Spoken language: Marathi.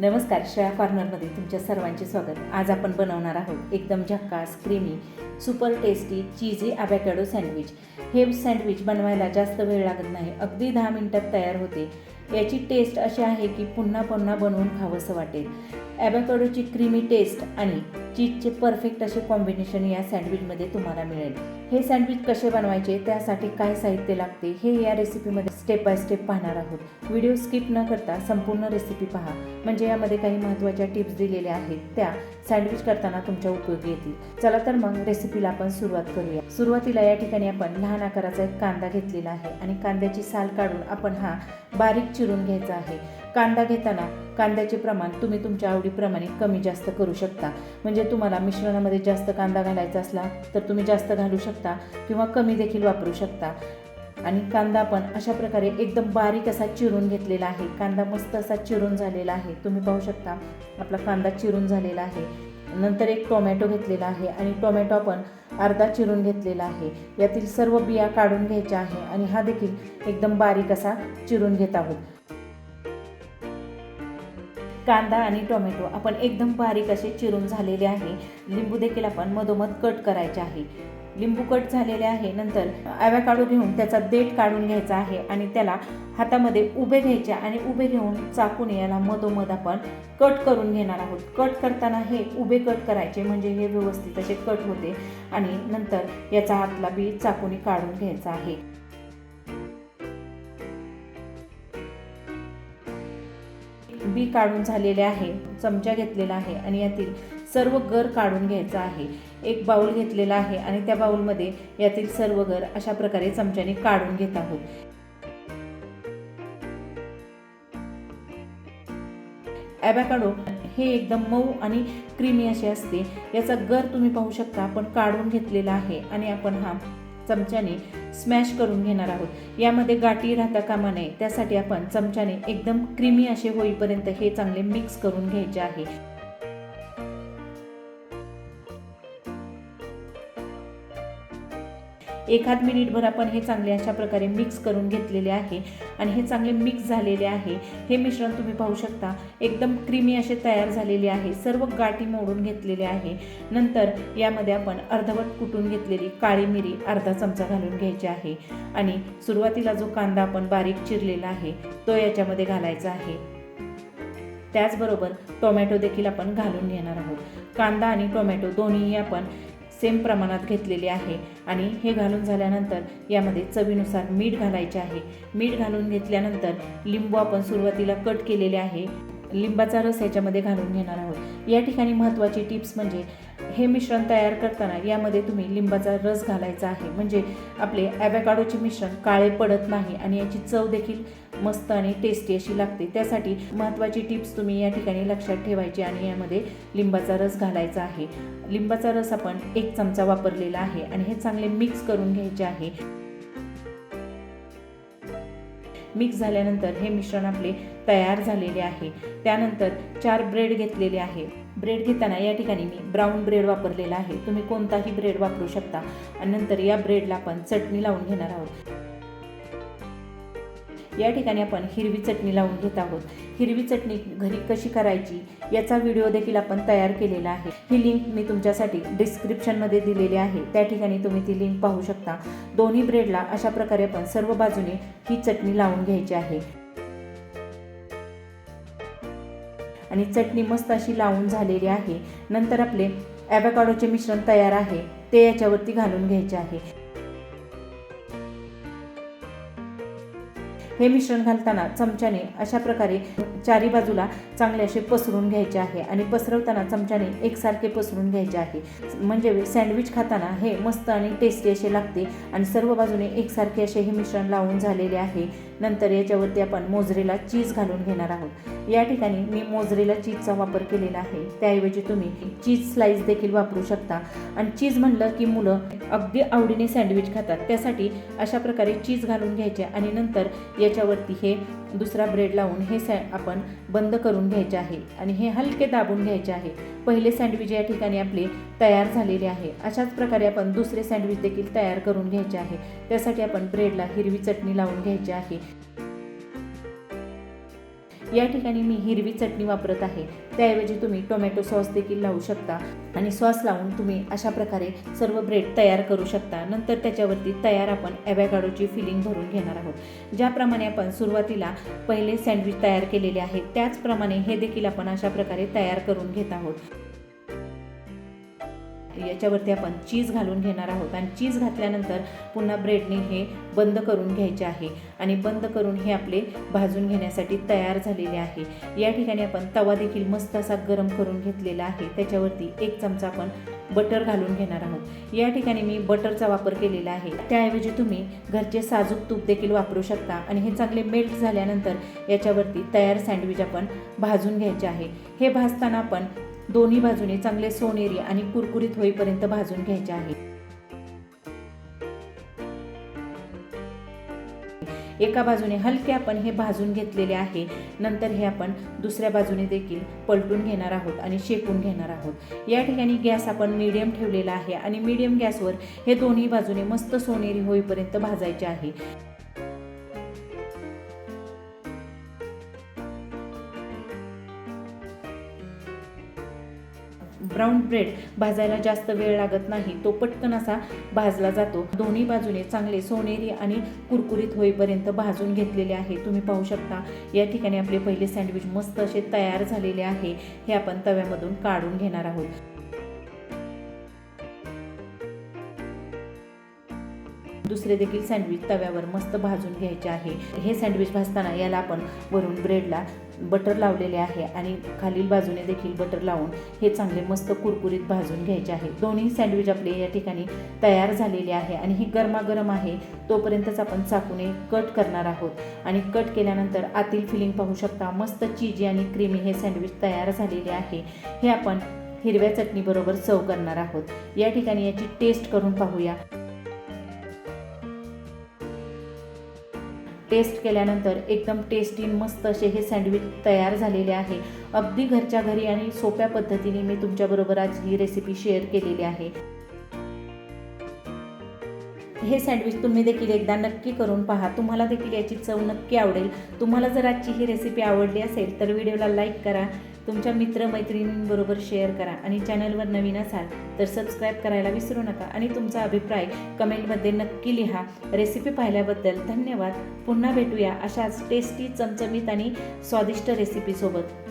नमस्कार श्रेया कॉर्नरमध्ये तुमच्या सर्वांचे स्वागत. आज आपण बनवणार आहोत एकदम झक्कास creamy super tasty cheesy avocado sandwich हे सँडविच बनवायला जास्त वेळ लागत नाही अगदी दहा मिनटात तयार होते. याची टेस्ट अशी आहे की पुन्हा पुन्हा बनवून खावंसं वाटेल. ॲबॅकॅडोची क्रीमी टेस्ट आणि चीजचे परफेक्ट असे कॉम्बिनेशन या सँडविचमध्ये तुम्हाला मिळेल. हे सँडविच कसे बनवायचे त्यासाठी काय साहित्य लागते हे या रेसिपीमध्ये स्टेप बाय स्टेप पाहणार आहोत. व्हिडिओ स्किप न करता संपूर्ण रेसिपी पहा. म्हणजे यामध्ये काही महत्त्वाच्या टिप्स दिलेल्या आहेत. त्या सँडविच करताना तुमच्या उपयोगी येतील. चला तर मग रेसिपीला आपण सुरुवात करूया. सुरुवातीला या ठिकाणी आपण लहान आकाराचा एक कांदा घेतलेला आहे आणि कांद्याची साल काढून आपण हा बारीक चिरून घ्यायचा आहे. कांदा घेताना कांद्याचे प्रमाण तुम्ही तुमच्या आवडीप्रमाणे कमी जास्त करू शकता. म्हणजे तुम्हाला मिश्रणामध्ये जास्त कांदा घालायचा असला तर तुम्ही जास्त घालू शकता किंवा कमी देखील वापरू शकता. आणि कांदा पण अशा प्रकारे एकदम बारीक असा चिरून घेतलेला आहे. कांदा मस्त असा चिरून झालेला आहे. तुम्ही पाहू शकता आपला कांदा चिरून झालेला आहे. नंतर एक टोमॅटो घेतलेला आहे आणि टोमॅटो आपण अर्धा चिरून घेतलेला आहे. यातील सर्व बिया काढून घ्यायच्या आहे आणि हा देखील एकदम बारीक असा चिरून घेत आहोत. कांदा आणि टोमॅटो आपण एकदम बारीक असे चिरून झालेले आहे. लिंबू देखील आपण मधोमध कट करायचे आहे. लिंबू कट झालेले आहे. नंतर ॲवॅकाडो घेऊन त्याचा देठ काढून घ्यायचा आहे आणि त्याला हातामध्ये उभे घ्यायचे आणि उभे घेऊन चाकून याला मधोमध आपण कट करून घेणार आहोत. कट करताना हे उभे कट करायचे म्हणजे हे व्यवस्थित असे कट होते आणि नंतर याचा हातला बी चाकूने काढून घ्यायचा आहे. बी काढून झालेले आहे. चमचा घेतलेला आहे आणि यातील सर्व गर काढून घ्यायचा आहे. एक बाऊल घेतलेला आहे आणि त्या बाऊलमध्ये यातील सर्व गर अशा प्रकारे चमच्याने काढून घेत आहोत. ॲबॅकाडो हे एकदम मऊ आणि क्रीमी असे असते. याचा गर तुम्ही पाहू शकता आपण काढून घेतलेला आहे आणि आपण हा चमच्याने स्मॅश करून घेणार आहोत. यामध्ये गाठी राहता कामा नये. त्यासाठी आपण चमच्याने एकदम क्रीमी असे होईपर्यंत हे चांगले मिक्स करून घ्यायचे आहे. एखाद मिनिटभर आपण हे चांगले अशा प्रकारे मिक्स करून घेतलेले आहे आणि हे चांगले मिक्स झालेले आहे. हे मिश्रण तुम्ही पाहू शकता. एकदम क्रीमी असे तयार झालेले आहे. सर्व गाठी मोडून घेतलेले आहे. नंतर यामध्ये आपण अर्धवट कुटून घेतलेली काळी मिरी अर्धा चमचा घालून घ्यायची आहे. आणि सुरुवातीला जो कांदा आपण बारीक चिरलेला आहे तो याच्यामध्ये घालायचा आहे. त्याचबरोबर टोमॅटो देखील आपण घालून घेणार आहोत. कांदा आणि टोमॅटो दोन्हीही आपण सेम प्रमाणात घेतलेले आहे. आणि हे घालून झाल्यानंतर यामध्ये चवीनुसार मीठ घालायचे आहे. मीठ घालून घेतल्यानंतर लिंबू आपण सुरुवातीला कट केलेले आहे. लिंबाचा रस याच्यामध्ये घालून घेणार आहोत. या ठिकाणी महत्त्वाची टिप्स म्हणजे हे मिश्रण तयार करताना यामध्ये तुम्ही लिंबाचा रस घालायचा आहे. म्हणजे आपले ॲबॅकाडोचे मिश्रण काळे पडत नाही आणि याची चव देखील मस्त आणि टेस्टी अशी लागते. त्यासाठी महत्त्वाची टिप्स तुम्ही या ठिकाणी लक्षात ठेवायची आणि यामध्ये लिंबाचा रस घालायचा आहे. लिंबाचा रस आपण एक चमचा वापरलेला आहे आणि हे चांगले मिक्स करून घ्यायचे आहे. मिक्स झाल्यानंतर हे मिश्रण आपले तयार झालेले आहे. त्यानंतर चार ब्रेड घेतलेले आहे. ब्रेड घेताना या ठिकाणी मी ब्राऊन ब्रेड वापरलेला आहे. तुम्ही कोणताही ब्रेड वापरू शकता. आणि नंतर या ब्रेडला आपण चटणी लावून घेणार आहोत. या ठिकाणी आपण हिरवी चटणी लावून घेत आहोत. हिरवी चटणी घरी कशी करायची याचा व्हिडिओ देखील आपण तयार केलेला आहे. ही लिंक मी तुमच्यासाठी डिस्क्रिप्शनमध्ये दिलेली आहे. त्या ठिकाणी तुम्ही ती लिंक पाहू शकता. दोन्ही ब्रेडला अशा प्रकारे आपण सर्व बाजूने ही चटणी लावून घ्यायची आहे. आणि चटणी मस्त अशी लावून झालेली आहे. नंतर आपले ॲवॅकाडोचे मिश्रण तयार आहे. ते याच्यावरती घालून घ्यायचे आहे. हे मिश्रण घालताना चमच्याने अशा प्रकारे चारी बाजूला चांगले असे पसरून घ्यायचे आहे आणि पसरवताना चमच्याने एकसारखे पसरून घ्यायचे आहे. म्हणजे सँडविच खाताना हे मस्त आणि टेस्टी असे लागते आणि सर्व बाजूने एकसारखे असे हे मिश्रण लावून झालेले आहे. नंतर याच्यावरती आपण मोजरेला चीज घालून घेणार आहोत. या ठिकाणी मी मोजरेला चीजचा वापर केलेला आहे. त्याऐवजी तुम्ही चीज स्लाइस देखील वापरू शकता. आणि चीज म्हणलं की मुलं अगदी आवडीने सँडविच खातात. त्यासाठी अशा प्रकारे चीज घालून घ्यायचे आणि नंतर याच्यावरती हे दुसरा ब्रेड लावून हे सॅ आपण बंद करून घ्यायचे आहे. आणि हे हलके दाबून घ्यायचे आहे. पहिले सँडविच या ठिकाणी आपले तयार झालेले आहे. अशाच प्रकारे आपण दुसरे सँडविच देखील तयार करून घ्यायचे आहे. त्यासाठी आपण ब्रेडला हिरवी चटणी लावून घ्यायची आहे. या ठिकाणी मी हिरवी चटणी वापरत आहे. त्याऐवजी तुम्ही टोमॅटो सॉस देखील लावू शकता आणि सॉस लावून तुम्ही अशा प्रकारे सर्व ब्रेड तयार करू शकता. नंतर त्याच्यावरती तयार आपण ॲव्हॅगाडोची फिलिंग भरून घेणार आहोत. ज्याप्रमाणे आपण सुरुवातीला पहिले सँडविच तयार केलेले आहे त्याचप्रमाणे हे देखील आपण अशा प्रकारे तयार करून घेत आहोत. याच्यावरती आपण चीज घालून घेणार आहोत. आणि चीज घातल्यानंतर पुन्हा ब्रेडने हे बंद करून घ्यायचे आहे. आणि बंद करून हे आपले भाजून घेण्यासाठी तयार झालेले आहे. या ठिकाणी आपण तवा देखील मस्त असा गरम करून घेतलेला आहे. त्याच्यावरती एक चमचा आपण बटर घालून घेणार आहोत. या ठिकाणी मी बटरचा वापर केलेला आहे. त्याऐवजी तुम्ही घरचे साजूक तूप देखील वापरू शकता. आणि हे चांगले मेल्ट झाल्यानंतर याच्यावरती तयार सँडविच आपण भाजून घ्यायचे आहे. हे भाजताना आपण दोन्ही बाजूने चांगले सोनेरी आणि कुरकुरीत होईपर्यंत भाजून घ्यायचे आहे. एका बाजूने हलके आपण हे भाजून घेतलेले आहे. नंतर हे आपण दुसऱ्या बाजूने देखील पलटून घेणार आहोत आणि शेकून घेणार आहोत. या ठिकाणी गॅस आपण मीडियम ठेवलेला आहे आणि मीडियम गॅसवर हे दोन्ही बाजूने मस्त सोनेरी होईपर्यंत भाजायचे आहे. ब्राऊन ब्रेड भाजायला जास्त वेळ लागत नाही तो पटकन असा भाजला जातो. दोन्ही बाजूने चांगले सोनेरी आणि कुरकुरीत होईपर्यंत भाजून घेतलेले आहे. तुम्ही पाहू शकता या ठिकाणी आपले पहिले सँडविच मस्त असे तयार झालेले आहे. हे आपण तव्यामधून काढून घेणार आहोत. दुसरे देखील सँडविच तव्यावर मस्त भाजून घ्यायचे आहे. हे सँडविच भाजताना याला आपण वरून ब्रेडला बटर लावलेले आहे आणि खालील बाजूने देखील बटर लावून हे चांगले मस्त कुरकुरीत भाजून घ्यायचे आहे. दोन्ही सँडविच आपले या ठिकाणी तयार झालेले आहे आणि ही गरमागरम आहे. तोपर्यंतच आपण चाकूने कट करणार आहोत. आणि कट केल्यानंतर आतील फिलिंग पाहू शकता मस्त चीजी आणि क्रीमी हे सँडविच तयार झालेले आहे. हे आपण हिरव्या चटणीबरोबर सर्व करणार आहोत. या ठिकाणी याची टेस्ट करून पाहूया. टेस्ट केल्यानंतर एकदम टेस्टी मस्त असे हे सँडविच तयार झालेले आहे. अगदी घरच्या घरी आणि सोप्या पद्धतीने मी तुमच्याबरोबर आज ही रेसिपी शेअर केलेली आहे. हे सँडविच तुम्ही देखील एकदा नक्की करून पहा. तुम्हाला देखील याची चव नक्की आवडेल. तुम्हाला जर आजची ही रेसिपी आवडली असेल तर व्हिडिओला लाईक करा. तुमच्या मित्रमैत्रिणींबरोबर शेअर करा आणि चॅनलवर नवीन असाल तर सबस्क्राईब करायला विसरू नका आणि तुमचा अभिप्राय कमेंटमध्ये नक्की लिहा. रेसिपी पाहिल्याबद्दल धन्यवाद. पुन्हा भेटूया अशाच टेस्टी चमचमीत आणि स्वादिष्ट रेसिपीसोबत